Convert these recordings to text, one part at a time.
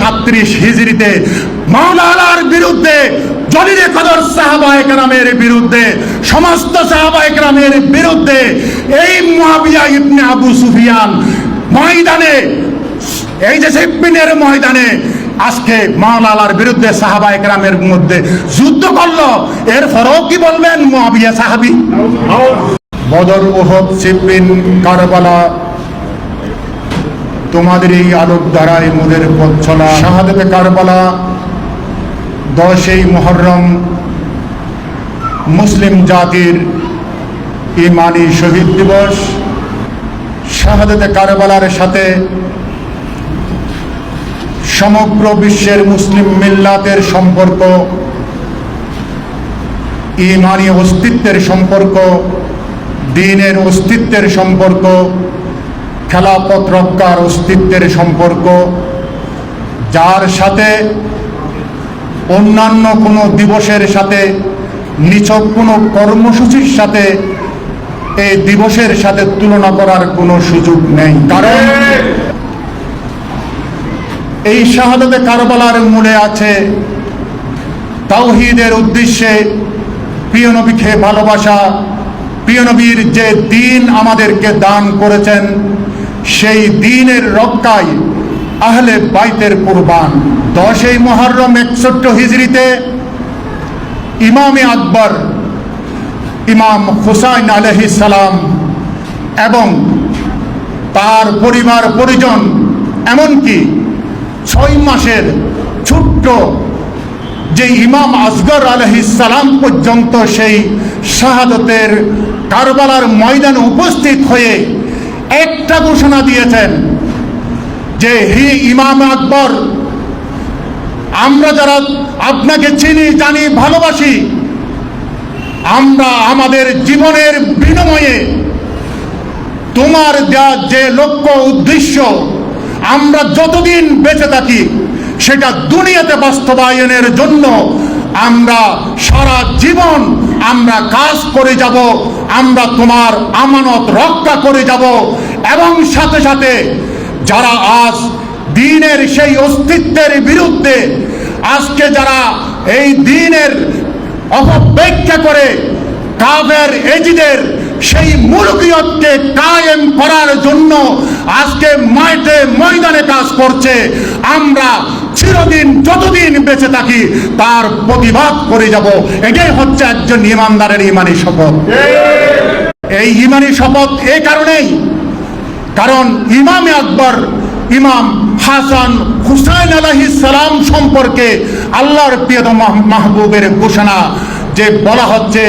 সাত্রিশ হিজড়িতে মাওলানার বিরুদ্ধে জলিলে কদর সাহাবা একরামের বিরুদ্ধে, সমস্ত সাহাবা একরামের বিরুদ্ধে এই মুয়াবিয়া ইবনে আবু সুফিয়ান ময়দানে, এই যে সিপ্পিনের ময়দানে আজকে মাওলানার বিরুদ্ধে সাহাবা একরামের মধ্যে যুদ্ধ করল। এর ফরও কি বলবেন মুয়াবিয়া সাহাবি? বদর ওহদ সিপ্পিন কারবালা তোমাদের এই আলোক দ্বারাই মোদের পথ চলা। শাহাদতে কারবালা, দশই মহরম মুসলিম জাতির ইমানি শহীদ দিবস। শাহাদতে কারবালার সাথে সমগ্র বিশ্বের মুসলিম মিল্লাতের সম্পর্ক, ইমানি অস্তিত্বের সম্পর্ক, দিনের অস্তিত্বের সম্পর্ক খেলাপথ রক্ষার অস্তিত্বের সম্পর্ক, যার সাথে অন্যান্য কোনো দিবসের সাথে, নিছক কোনো কর্মসূচির সাথে এই দিবসের সাথে তুলনা করার কোনো সুযোগ নেই। কারণ এই শাহাদতে কারবালার মূলে আছে তাওহিদের উদ্দেশ্যে প্রিয় নবীকে ভালোবাসা, প্রিয় নবীর যে দিন আমাদেরকে দান করেছেন সেই দিনের রক্ষায় আহলে বাইতের কুরবান। দশই মহরম একষট্ট হিজড়িতে ইমামে আকবর, ইমাম হুসাইন সালাম এবং তার পরিবার পরিজন, এমনকি ছয় মাসের ছোট্ট যে ইমাম আসগর সালাম পর্যন্ত সেই শাহাদতের কারবালার ময়দানে উপস্থিত হয়ে একটা ঘোষণা দিয়েছেন যে হি ইমাম আকবর, আমরা যারা আপনাকে চিনি, জানি, ভালোবাসি, আমরা আমাদের জীবনের বিনিময়ে তোমার দেওয়া যে লক্ষ্য উদ্দেশ্য, আমরা যতদিন বেঁচে থাকি, সেটা দুনিয়াতে বাস্তবায়নের জন্য আমরা সারা জীবন আমরা কাজ করে যাব, আমরা তোমার আমানত রক্ষা করে যাব। এবং সাথে সাথে যারা আজ দিনের সেই অস্তিত্বের বিরুদ্ধে, আজকে যারা এই দিনের অপব্যাখ্যা করে কাবের এজিদের সেই মুলকিয়তকে কায়েম করার জন্য আজকে মাঠে ময়দানে কাজ করছে। আমরা চিরদিন, যতদিন বেঁচে থাকি, তার প্রতিবাদ করে যাব। এটাই হচ্ছে একজন ইমানদারের ইমানি শপথ। এই ইমানি শপথ এই কারণেই, কারণ ইমামে আকবর, ইমাম হাসান হুসাইন আলাহি সালাম সম্পর্কে আল্লাহর প্রিয় মাহবুবের ঘোষণা যে বলা হচ্ছে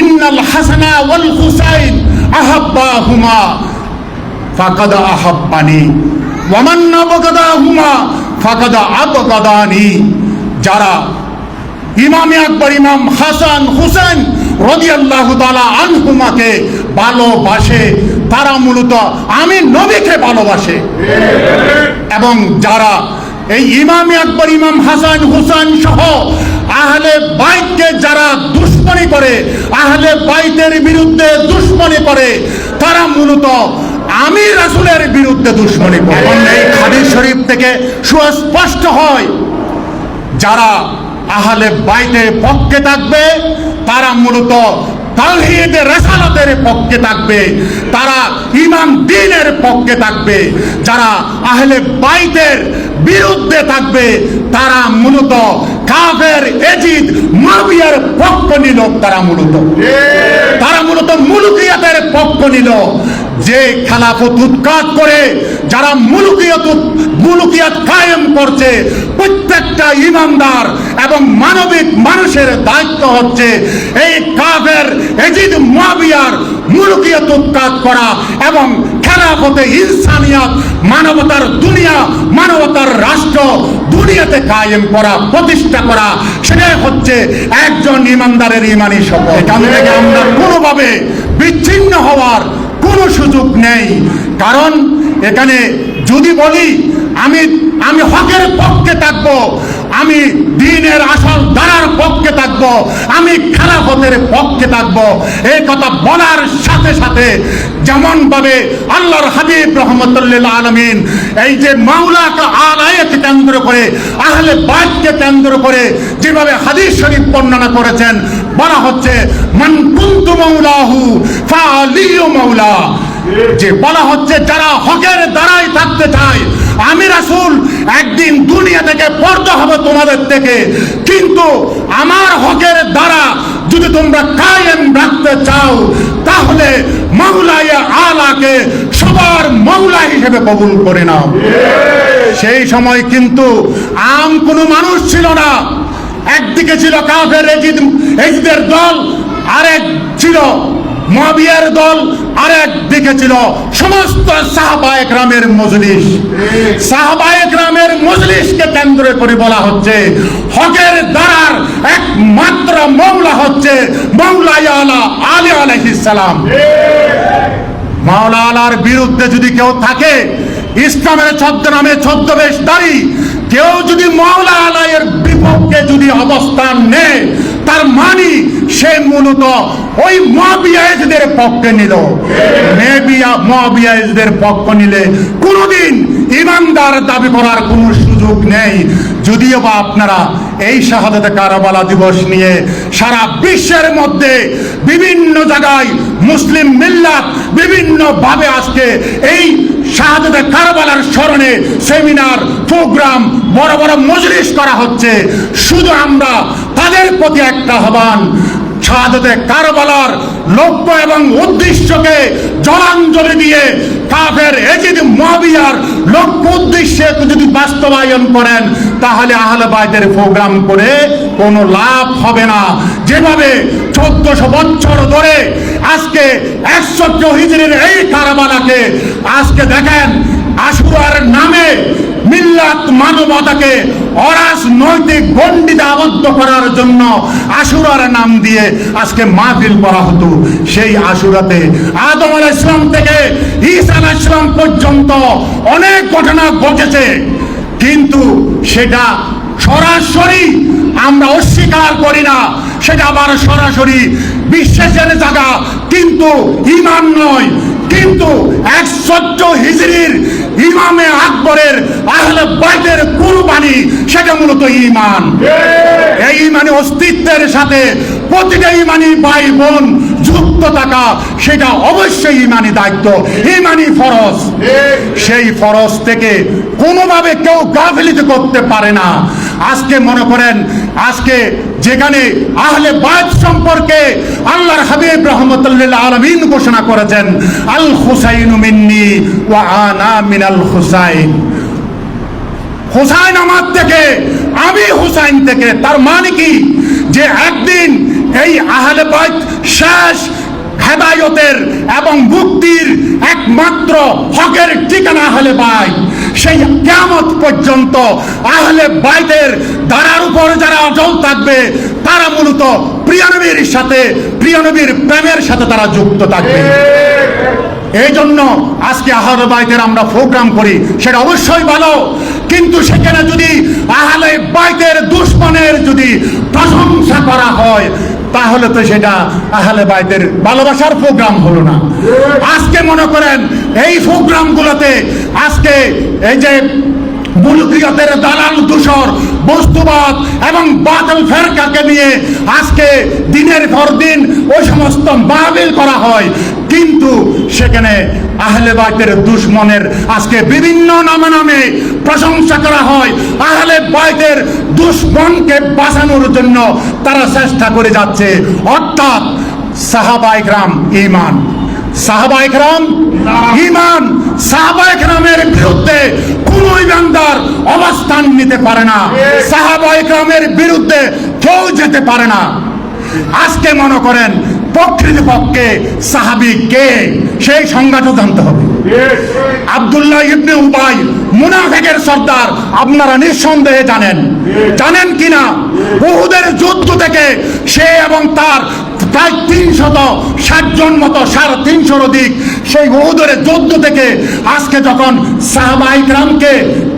ইন্নাল হাসানা ওয়াল হুসাইন আহাব্বা হুমা ফাকাদা আহাব্বানি ওয়ামান আবগাদা হুমা ফাকাদা আবগাদানি। যারা ইমামে আকবর ইমাম হাসান হুসেন রদিয়াল্লাহু তাআলা আনহুমাকে ভালোবাসে তারা মূলত আমি নবীকে ভালোবাসে। এবং যারা এই ইমাম আকবর, ইমাম হাসান, হুসেন সহ আহলে বাইতকে যারা দুশ্মনী করে, আহলে বাইতের বিরুদ্ধে দুশ্মনী করে, তারা মূলত আমি রাসূলের বিরুদ্ধে দুশ্মনী করে। হাদিস শরীফ থেকে সুস্পষ্ট হয়, যারা আহলে বাইতের পক্ষে থাকবে, তারা মূলত তালহিদ রেসালতের পক্ষে থাকবে, তারা ইমাম দিনের পক্ষে থাকবে, যারা আহলে বাইতের বিরুদ্ধে থাকবে, তারা মূলত কাফের, এজিদ মাবিয়ার পক্ষ নিল তারা মূলত। তারা মূলত মুলুকিয়াতের পক্ষ নিল যে খেলাফত উৎখাত করে, যারা মুলুকিয়াত মুলুকিয়াত কায়েম করছে, প্রত্যেকটা ইমানদার এবং মানবিক মানুষের দায়িত্ব হচ্ছে এই কাফের, এজিদ মাবিয়ার মুলুকিয়াত উৎখাত করা এবং খেলাফতে ইনসানিয়াত, মানবতার দুনিয়া, মানবতার রাষ্ট্র দুনিয়াতে কায়েম করা, প্রতিষ্ঠা করা, সেটাই হচ্ছে একজন ইমানদারের ইমানি শপথ। আমরা কোনোভাবে বিচ্ছিন্ন হওয়ার কোনো সুযোগ নেই। কারণ এখানে যদি বলি, আমি আমি হকের পক্ষে থাকব আমি দিনের আসল দ্বারার পক্ষে থাকব, আমি খেলাফতের পক্ষে থাকব। এই কথা বলার সাথে সাথে যেমন ভাবে আল্লাহর হাবিব রহমতুল্লাহ আলমিন এই যে মাওলাকে আলায়কে কেন্দ্র করে, আহলে বাইতকে কেন্দ্র করে যেভাবে হাদিস শরীফ বর্ণনা করেছেন, বলা হচ্ছে, মান কুন্তু মাওলাহু ফালিয়ু মাওলা। যে বলা হচ্ছে, যারা হকের দ্বারাই থাকতে চায় আমি রাসূল একদিন দুনিয়া থেকে পর্দা হবে তোমাদের থেকে। কিন্তু আমার হকের দ্বারা যদি তোমরা কায়েম রাখতে চাও, তাহলে মাওলায়ে আলাকে সবার মাওলা হিসেবে কবুল করে নাও। সেই সময় কিন্তু আম কোনো মানুষ ছিল না। একদিকে ছিল কাফের এজিদ এজিদের দল, আরেক ছিল মবিয়ার দল আরেক দিকে ছিল সমস্ত সাহাবা একরামের মজলিস। সাহাবা একরামের মজলিসকে কেন্দ্র করে বলা হচ্ছে হকের দ্বারার একমাত্র মৌলা হচ্ছে মৌলা আলা আলী আলাইহিস সালাম। মাওলা আলার বিরুদ্ধে যদি কেউ থাকে ইসলামের ছদ্মনামে ছদ্মবেশ দাঁড়ি কেউ যদি মাওলা আলায়ের বিপক্ষে যদি অবস্থান নেয় তার মানি সে মূলত ওই মহাবিয়াজদের পক্ষে নিল। মেবিয়া মহাবিয়াজদের পক্ষ নিলে কোনোদিন ইমানদার দাবি করার কোনো সুযোগ নেই। যদিও বা আপনারা এই শাহাদাতে কারাবালা দিবস নিয়ে সারা বিশ্বের মধ্যে বিভিন্ন জায়গায় মুসলিম মিল্লাত বিভিন্ন ভাবে আজকে এই শাহাদাতে কারবালার স্মরণে সেমিনার, প্রোগ্রাম, বড় বড় মজলিস করা হচ্ছে। শুধু আমরা তাদের প্রতি একটা আহ্বান, শাহাদতে কারবালার লক্ষ্য এবং উদ্দেশ্যকে জলাঞ্জলি দিয়ে কাফের এজিদ মহাবিয়ার লক্ষ্য উদ্দেশ্যে যদি বাস্তবায়ন করেন, তাহলে আহলে বাইদের প্রোগ্রাম করে কোনো লাভ হবে না। যেভাবে চোদ্দশো বছর ধরে আজকে একশো হিজড়ির এই কারবালাকে আজকে দেখেন মিল্লাত মানবতাকে অরাজনৈতিক গণ্ডিতে আবদ্ধ করার জন্য আশুরার নাম দিয়ে আজকে মাহফিল করা হতো। সেই আশুরাতে আদম আল ইসলাম থেকে ঈসা ইসলাম পর্যন্ত অনেক ঘটনা ঘটেছে। কিন্তু সেটা সরাসরি আমরা অস্বীকার করি না। সেটা আবার সরাসরি বিশ্বাসের জায়গা কিন্তু ইমান নয় কিন্তু এক সত্য হিজড়ির ইমামে আকবরের আহলে বাইতের কুরবানি সেটা মূলত ইমান। এই ইমানি অস্তিত্বের সাথে প্রতিটা ইমানি ভাই বোন যুক্ত থাকা, সেটা অবশ্যই ইমানি দায়িত্ব, ইমানি ফরজ। সেই ফরজ থেকে কোনোভাবে কেউ গাফিলিত করতে পারে না। আজকে মনে করেন, আজকে যেখানে আহলে বাইত সম্পর্কে আল্লাহর হাবিব রহমতুল্লাহ আলমিন ঘোষণা করেছেন, আল হুসাইন মিন্নি ওয়া আনা মিনাল হুসাইন। হুসাইন আমার থেকে, আমি হুসাইন থেকে, তার মানে কি? যে একদিন এই আহলে বাইত শেষ হেদায়তের এবং মুক্তির একমাত্র হকের ঠিকানা আহলে বাইত। সেই কেমত পর্যন্ত আহলে বাইতের দ্বারার উপর যারা অটল থাকবে, তারা মূলত প্রিয়নবীর সাথে প্রিয়নবীর প্রেমের সাথে তারা যুক্ত থাকবে। এই জন্য আজকে আহলে বাইতের আমরা প্রোগ্রাম করি, সেটা অবশ্যই ভালো। কিন্তু সেখানে যদি আহলে বাইতের দুশ্মনের যদি প্রশংসা করা হয় তাহলে তো সেটা আহলে বাইতের ভালোবাসার প্রোগ্রাম হলো না। আজকে মনে করেন, এই প্রোগ্রামগুলোতে আজকে এই যে বুলুকিয়তের দালাল দূষর বস্তুবাদ এবং বাতিল ফেরকাকে নিয়ে আজকে দিনের পর দিন ওই সমস্ত মাহবিল করা হয়। কিন্তু সেখানে আহলে বাইতের দুশ্মনের আজকে বিভিন্ন নামে নামে প্রশংসা করা হয়। আহলে বাইতের দুশ্মনকে বাঁচানোর জন্য তারা চেষ্টা করে যাচ্ছে। অর্থাৎ সাহাবাইকরাম ইমান সাহাবা একরাম ইমান বিরুদ্ধে কোন ইমানদার অবস্থান নিতে পারে না। সাহাবা একরামের বিরুদ্ধে কেউ যেতে পারে না। আজকে মনে করেন প্রকৃতপক্ষে সাহাবি কে? সেই সংজ্ঞাটা জানতে হবে। আব্দুল্লাহ ইবনে উবাই, মুনাফেকের সর্দার, আপনারা নিঃসন্দেহে জানেন। জানেন কিনা? বহুদের যুদ্ধ থেকে সে এবং তার প্রায় তিনশত ষাট জন মতো, সাড়ে তিনশোর অধিক সেই বহুদের যুদ্ধ থেকে আজকে যখন সাহবাইকরামকে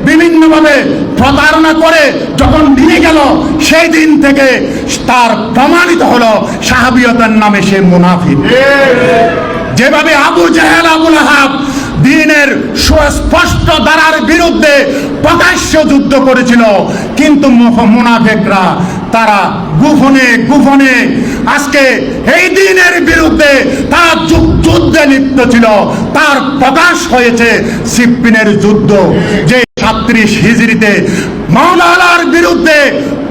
বিভিন্নভাবে প্রতারণা করে যখন নিয়ে গেল, সেই দিন থেকে তার প্রমাণিত হলো সাহাবিয়তের নামে সে মুনাফিক। যেভাবে আবু জাহেল আবুল আহাব দিনের সুস্পষ্ট দ্বারার বিরুদ্ধে প্রকাশ্য যুদ্ধ করেছিল, কিন্তু মুনাফেকরা তারা গুফনে গুফনে আজকে এই দিনের বিরুদ্ধে তারা যুদ্ধে লিপ্ত ছিল। তার প্রকাশ হয়েছে সিপ্পিনের যুদ্ধ। যে সাত্রিশ হিজড়িতে মাওলানার বিরুদ্ধে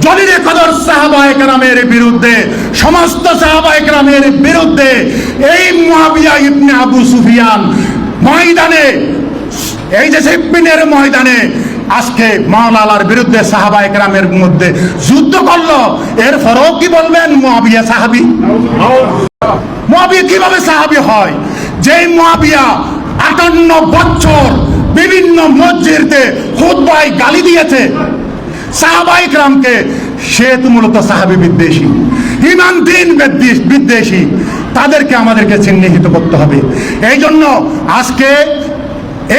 জলিরে কদর সাহাবা একরামের বিরুদ্ধে, সমস্ত সাহাবা একরামের বিরুদ্ধে এই মুয়াবিয়া ইবনে আবু সুফিয়ান ময়দানে, এই যে সিপ্পিনের ময়দানে আজকে মাওলালার বিরুদ্ধে সাহাবা একরামের মধ্যে যুদ্ধ করল। এর ফরক কি বলবেন মুয়াবিয়া সাহাবি? মুয়াবিয়া কীভাবে সাহাবি হয়? যেই মুয়াবিয়া আটান্ন বছর বিভিন্ন মসজিদে খুতবায় গালি দিয়েছে। সাহাবাই গ্রামকে সে তো মূলত সাহাবি বিদ্বেষী। ইমান দিন বিদ্বেষী তাদেরকে আমাদেরকে চিহ্নিত করতে হবে। এই জন্য আজকে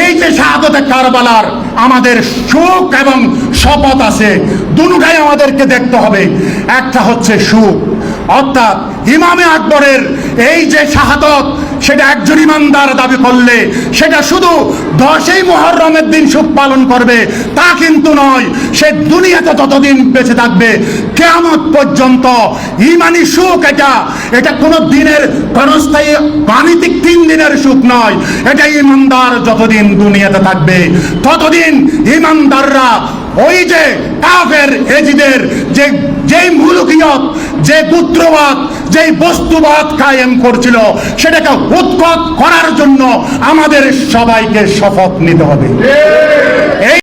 এই যে শাহাদতে কারবালার আমাদের সুখ এবং শপথ আছে। দুটাই আমাদেরকে দেখতে হবে। একটা হচ্ছে সুখ। অর্থাৎ ইমামে আকবরের এই যে শাহাদত, সেটা একজন ইমানদার দাবি করলে, সেটা শুধু দশই মহরমের দিন সুখ পালন করবে। তা কিন্তু নয়, সে দুনিয়াতে ততদিন বেঁচে থাকবে। কেমন পর্যন্ত ইমানি সুখ এটা। এটা কোনো দিনের ক্ষণস্থায়ী গাণিতিক তিন দিনের সুখ নয়। এটা ইমানদার যতদিন দুনিয়াতে থাকবে, ততদিন ইমানদাররা ওই যে কাফের এজিদের যে যেই মুলুকিয়ত, যে পুত্রবাদ যেই বস্তুবাদ কায়েম করছিল সেটাকে উৎকট করার জন্য আমাদের সবাইকে শপথ নিতে হবে। এই